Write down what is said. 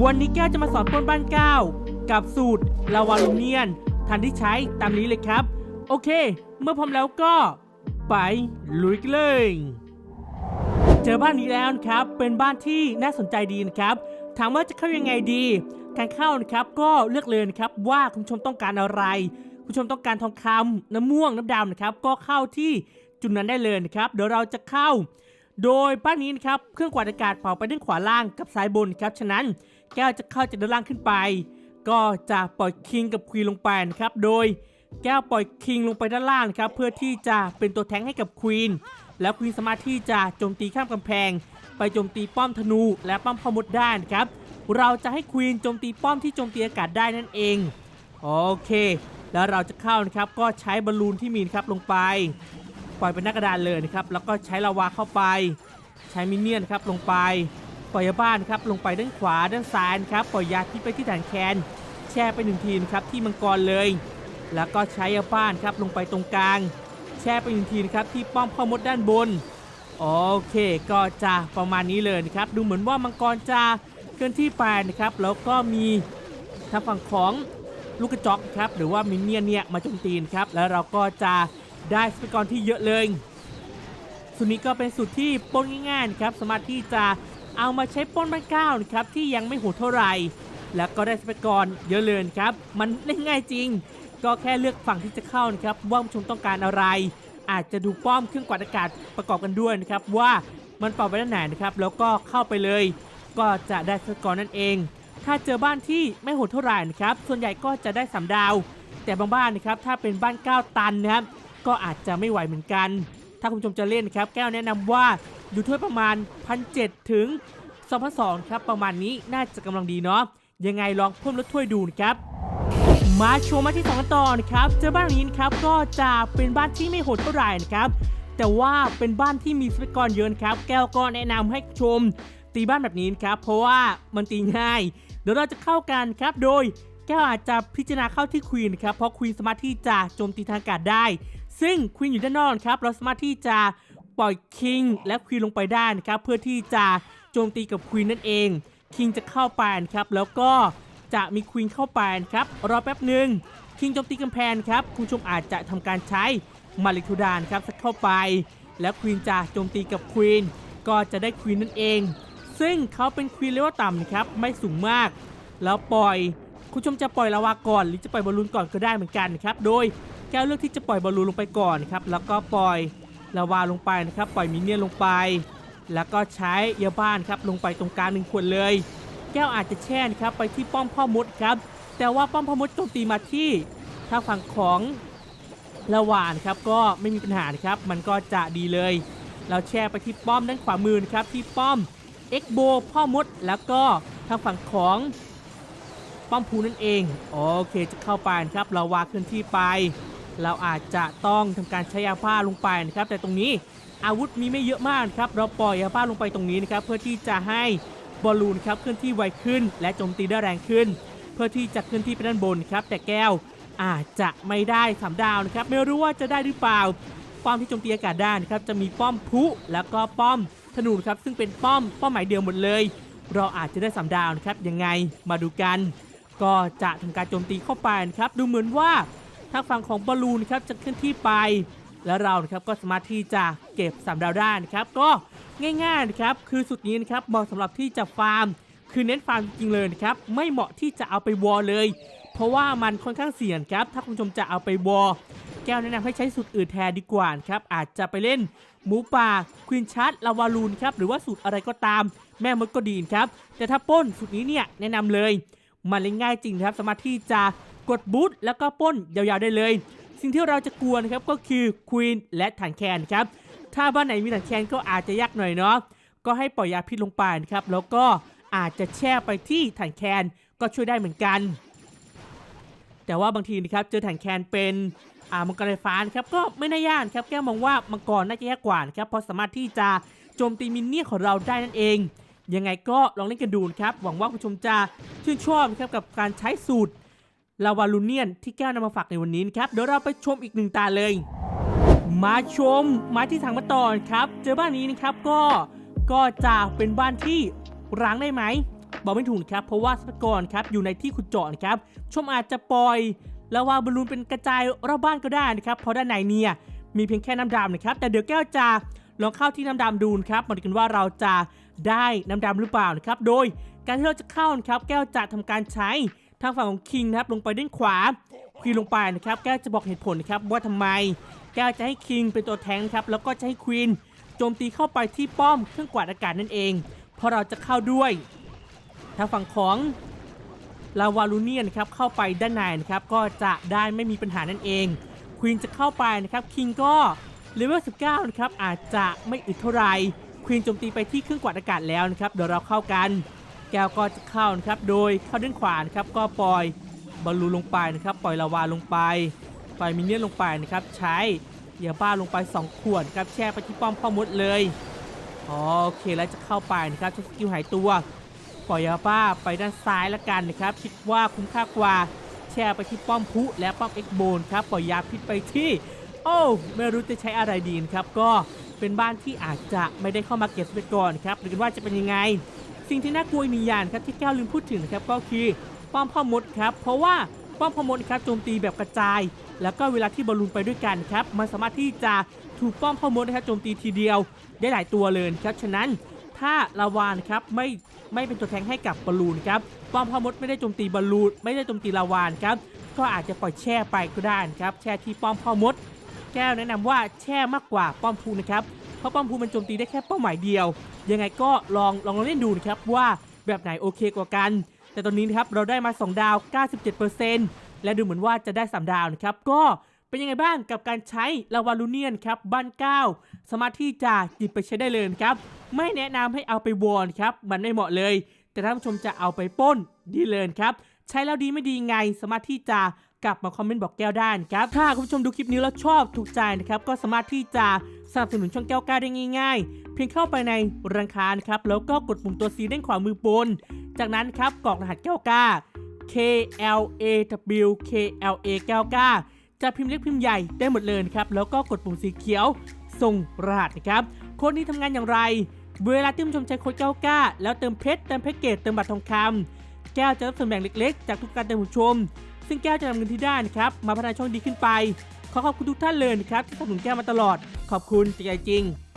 วันนี้แก้วจะมาสอนปนบ้านก้าวกับสูตรลาวาลูเนียนทันที่ใช้ตามนี้เลยครับ โอเค เมื่อพร้อมแล้วก็ ไปลุยกันเลยเจอบ้านนี้แล้วนะครับ เป็นบ้านที่น่าสนใจดีนะครับ ถามว่าจะเข้ายังไงดี การเข้านะครับก็เลือกเลยนะครับว่าคุณชมต้องการอะไร คุณชมต้องการทองคำน้ำม่วงน้ำดำนะครับ ก็เข้าที่จุดนั้นได้เลยนะครับ เดี๋ยวเราจะเข้า โดยบ้านนี้นะครับเครื่องกวาดอากาศเป่าไปด้านขวาล่างกับซ้ายบนครับ ฉะนั้นแก้วจะเข้าจากด้านล่างขึ้นไป ก็จะปล่อยคิงกับควีนลงไปนะครับ โดยแก้วปล่อยคิงลงไปด้านล่างครับเพื่อที่จะเป็นตัวแทงให้กับควีนแล้วควีนสามารถที่จะโจมตีข้ามกำแพง ไปโจมตีป้อมธนู และป้อมพอมดได้นะครับ เราจะให้ควีนโจมตีป้อมที่โจมตีอากาศได้นั่นเอง โอเค แล้วเราจะเข้านะครับก็ใช้บอลลูนที่มีนครับลงไป ปล่อยเป็นหน้ากระดานเลยนะครับแล้วก็ใช้ลาวาเข้าไป ใช้มินเนี่ยนครับลงไปปล่อยยาบ้านครับลงไปด้านขวาด้านซ้ายนะครับปล่อยยาพิษไปที่ฐานแคนแช่ไปหนึ่งทีนะครับที่มังกรเลย แล้วก็ใช้ยาบ้านครับลงไปตรงกลาง แช่ไปหนึ่งทีนะครับที่ป้อมพ่อมดด้านบนโอเคก็จะประมาณนี้เลยนะครับดูเหมือนว่ามังกรจะเคลื่อนที่ไปนะครับแล้วก็มีทางฝั่งของลูกกระจอกครับหรือว่ามินเนี่ยนเนี่ยมาโจมตีนครับแล้วเราก็จะ ได้ทรัพยากรที่เยอะเลยสูตรนี้ก็เป็นสูตรที่ป้นง่ายๆนะครับสามารถที่จะเอามาใช้ป้นบ้านก้าวนะครับที่ยังไม่โหดเท่าไหร่ แล้วก็ได้ทรัพยากรเยอะเลยครับ มันเล่นง่ายจริง ก็แค่เลือกฝั่งที่จะเข้านะครับว่าผู้ชมต้องการอะไร อาจจะดูป้อมเครื่องกวาดอากาศประกอบกันด้วยนะครับว่ามันเป่าไปด้านไหนนะครับแล้วก็เข้าไปเลย ก็จะได้ทรัพยากรนั่นเอง ถ้าเจอบ้านที่ไม่โหดเท่าไหร่นะครับส่วนใหญ่ก็จะได้สามดาว แต่บางบ้านนะครับถ้าเป็นบ้าน 9 ตันนะครับ ก็อาจจะไม่ไหวเหมือนกัน ถ้าคุณผู้ชมจะเล่นนะครับ แก้วแนะนำว่าอยู่ถ้วยประมาณ 1,700 ถึง 2,200 ครับ ประมาณนี้น่าจะกำลังดีเนาะยังไงลองเพิ่มลดถ้วยดูนะครับมาชมมาที่สองกันต่อนะครับเจอบ้านนี้นะครับก็จะเป็นบ้านที่ไม่โหดเท่าไหร่นะครับแต่ว่าเป็นบ้านที่มีทรัพยากรเยอะนะครับ แก้วก็แนะนำให้ชมตีบ้านแบบนี้นครับ เพราะว่ามันตีง่าย เดี๋ยวเราจะเข้ากันครับ โดยแก้วอาจจะพิจารณาเข้าที่ควีนครับ เพราะควีนสามารถที่จะโจมตีทางอากาศได้ ซึ่งควีนอยู่ด้านนอกนครับเราสามารถที่จะปล่อยคิงและควีนลงไปได้นะครับเพื่อที่จะโจมตีกับควีนนั่นเองคิงจะเข้าไปนะครับแล้วก็จะมีควีนเข้าไปนครับรอแป๊บหนึ่งคิงโจมตีกำแพงครับคุณชมอาจจะทำการใช้มาริทูดานครับสักเข้าไป แล้วควีนจะโจมตีกับควีนก็จะได้ควีนนั่นเอง ซึ่งเขาเป็นควีนเลเวลต่ำนะครับไม่สูงมาก แล้วปล่อยคุณชมจะปล่อยลาวาก่อน หรือจะปล่อยบอลลูนก่อนก็ได้เหมือนกันนะครับ โดย แก้วเลือกที่จะปล่อยบอลลูนลงไปก่อนครับแล้วก็ปล่อยลาวาลงไปนะครับปล่อยมินเนี่ยนลงไป แล้วก็ใช้เยาบ้านครับลงไปตรงกลางหนึ่งขวดเลย แก้วอาจจะแช่นครับไปที่ป้อมพ่อมดครับแต่ว่าป้อมพ่อมดโจมตีมาที่ทางฝั่งของละวานครับก็ไม่มีปัญหาครับมันก็จะดีเลย เราแช่ไปที่ป้อมด้านขวามือนะครับที่ป้อมเอ็กโบพ่อมดแล้วก็ทางฝั่งของป้อมพูนั่นเองโอเคจะเข้าไปครับเราวาเคลื่อนที่ไป เราอาจจะต้องทำการใช้ยาผ้าลงไปนะครับ แต่ตรงนี้อาวุธมีไม่เยอะมากครับ เราปล่อยยาผ้าลงไปตรงนี้นะครับเพื่อที่จะให้บอลลูนครับเคลื่อนที่ไวขึ้น และโจมตีได้แรงขึ้น เพื่อที่จะเคลื่อนที่ไปด้านบนครับ แต่แก้วอาจจะไม่ได้สามดาวนะครับ ไม่รู้ว่าจะได้หรือเปล่า ป้อมที่โจมตีอากาศได้นะครับจะมีป้อมพุแล้วก็ป้อมธนูครับซึ่งเป็นป้อมป้าหมายเดียวหมดเลย เราอาจจะได้สามดาวนะครับยังไงมาดูกัน ก็จะทำการโจมตีเข้าไปนะครับดูเหมือนว่า ทางฝั่งของบอลลูนครับจะเคลื่อนที่ไป แล้วเรานะครับก็สามารถที่จะเก็บสามดาวได้นะครับก็ง่ายๆนะครับคือสุดนี้นะครับเหมาะสำหรับที่จะฟาร์ม คือเน้นฟาร์มจริงเลยนะครับไม่เหมาะที่จะเอาไปวอลเลย เพราะว่ามันค่อนข้างเสี่ยงครับถ้าคุณผู้ชมจะเอาไปวอลแก้วแนะนำให้ใช้สูตรอื่นแทนดีกว่านะครับอาจจะไปเล่นหมูป่าควินชัดลาวาลูนครับหรือว่าสูตรอะไรก็ตาม แม่มดก็ดีนะครับแต่ถ้าป้นสูตรนี้เนี่ยแนะนำเลย มันเล่นง่ายจริงครับสามารถที่จะ กดบูทแล้วก็ป้นยาวๆได้เลย สิ่งที่เราจะกลัวนะครับก็คือควีนและถังแคนครับถ้าบ้านไหนมีถังแคนก็อาจจะยากหน่อยเนาะก็ให้ปล่อยยาพิษลงไปนะครับแล้วก็อาจจะแช่ไปที่ถังแคนก็ช่วยได้เหมือนกัน แต่ว่าบางทีนะครับเจอถังแคนเป็นอ่ามังกรไฟฟ้านะครับก็ไม่น่ายากครับแก้มองว่ามังกรน่าจะยากกว่านะครับเพราะสามารถที่จะโจมตีมินเนี่ยของเราได้นั่นเองยังไงก็ลองเล่นกันดูนะครับหวังว่าผู้ชมจะชื่นชอบนะครับกับการใช้สูตร ลาวาลูเนียนที่แก้วนำมาฝากในวันนี้นะครับ เดี๋ยวเราไปชมอีกหนึ่งตาเลย มาชมมาที่ทางมาต่อครับ เจอบ้านนี้นะครับก็ก็จะเป็นบ้านที่ร้างได้ไหมบอกไม่ถูกครับเพราะว่าทรัพยากรครับอยู่ในที่ขุดเจาะครับชมอาจจะปล่อยลาวาบอลลูนเป็นกระจายรอบบ้านก็ได้นะครับเพราะด้านในเนี่ยมีเพียงแค่น้ำดำนะครับแต่เดี๋ยวแก้วจะลองเข้าที่น้ำดำดูนะครับมาดูกันว่าเราจะได้น้ำดำหรือเปล่านะครับโดยการที่เราจะเข้านะครับแก้วจะทำการใช้ ทางฝั่งของคิงนะครับลงไปด้านขวาควีนลงไปนะครับแก้จะบอกเหตุผลนะครับว่าทำไม แก้จะให้คิงเป็นตัวแทงครับแล้วก็จะให้ควีนโจมตีเข้าไปที่ป้อมเครื่องกวาดอากาศนั่นเองเพราะเราจะเข้าด้วย ทางฝั่งของลาวาลูเนียนครับเข้าไปด้านในนะครับก็จะได้ไม่มีปัญหานั่นเองควีนจะเข้าไปนะครับคิงก็เลเวล19นะครับอาจจะไม่อึดเท่าไหร่ควีนโจมตีไปที่เครื่องกวาดอากาศแล้วนะครับเดี๋ยวเราเข้ากัน แก้วก็จะเข้านะครับ โดยเข้าด้านขวานะครับ ก็ปล่อยบอลลูนลงไปนะครับ ปล่อยลาวาลงไป ปล่อยมินเนี่ยนลงไปนะครับ ใช้ยาบ้าลงไป 2 ขวดครับ แช่ไปที่ป้อมพ่อมดเลยโอเคแล้วจะเข้าไปนะครับใช้สกิลหายตัว ปล่อยยาบ้าไปด้านซ้ายละกันนะครับ คิดว่าคุ้มค่ากว่า แช่ไปที่ป้อมพุและป้อมเอ็กโบนครับ ปล่อยยาพิษไปที่ โอ้ไม่รู้จะใช้อะไรดีนะครับ ก็เป็นบ้านที่อาจจะไม่ได้เข้ามาเก็บทรัพยากรครับหรือกันว่าจะเป็นยังไง สิ่งที่น่ากลัวอีกหนึ่งอย่างครับที่แก้วลืมพูดถึงนะครับก็คือป้อมพ่อมดครับ เพราะว่าป้อมพ่อมดครับโจมตีแบบกระจาย แล้วก็เวลาที่บอลลูนไปด้วยกันครับมันสามารถที่จะถูกป้อมพ่อมดนะครับโจมตีทีเดียวได้หลายตัวเลยครับฉะนั้นถ้าลาวานครับไม่ไม่เป็นตัวแทงให้กับบอลลูนครับป้อมพ่อมดไม่ได้โจมตีบอลลูนไม่ได้โจมตีลาวานครับก็อาจจะปล่อยแช่ไปก็ได้นะครับแช่ที่ป้อมพ่อมด แก้วแนะนำว่าแช่มากกว่าป้อมพูนะครับ เพราะป้อมพูมันโจมตีได้แค่เป้าหมายเดียว ยังไงก็ลองลองเล่นดูนะครับว่าแบบไหนโอเคกว่ากัน แต่ตอนนี้นะครับเราได้มา 2 ดาว 97%และดูเหมือนว่าจะได้ 3 ดาวนะครับก็เป็นยังไงบ้างกับการใช้ลาวาลูเนียนครับบ้านเก้าสามารถที่จะหยิบไปใช้ได้เลยครับ ไม่แนะนำให้เอาไปวอนครับมันไม่เหมาะเลย แต่ถ้านผู้ชมจะเอาไปป้นดีเลยครับ ใช้แล้วดีไม่ดีไงสามารถที่จะ กลับมาคอมเมนต์บอกแก้วได้นะครับ ถ้าคุณผู้ชมดูคลิปนี้แล้วชอบถูกใจนะครับ ก็สามารถที่จะสนับสนุนช่องแก้วกล้าได้ง่าย ๆ เพียงเข้าไปในรังคานะครับ แล้วก็กดปุ่มตัว C ด้านขวามือบน จากนั้นครับกรอกรหัสแก้วกล้า K L A W K L A แก้วกล้าจะพิมพ์เล็กพิมพ์ใหญ่ได้หมดเลยครับ แล้วก็กดปุ่มสีเขียว ส่งรหัสนะครับโค้ดนี้ทำงานอย่างไร เวลาที่ผู้ชมใช้โค้ดแก้วกล้า แล้วเติมเพชรเติมแพ็กเกจเติมบัตรทองคำแก้วจะรับส่วนแบ่งเล็กๆ จากทุกการเติมผู้ชม ซึ่งแก้วจะนำเงินที่ได้นะครับมาพัฒนาช่องดีขึ้นไป ขอขอบคุณทุกท่านเลยนะครับที่สนับสนุนแก้วมาตลอด ขอบคุณจากใจจริง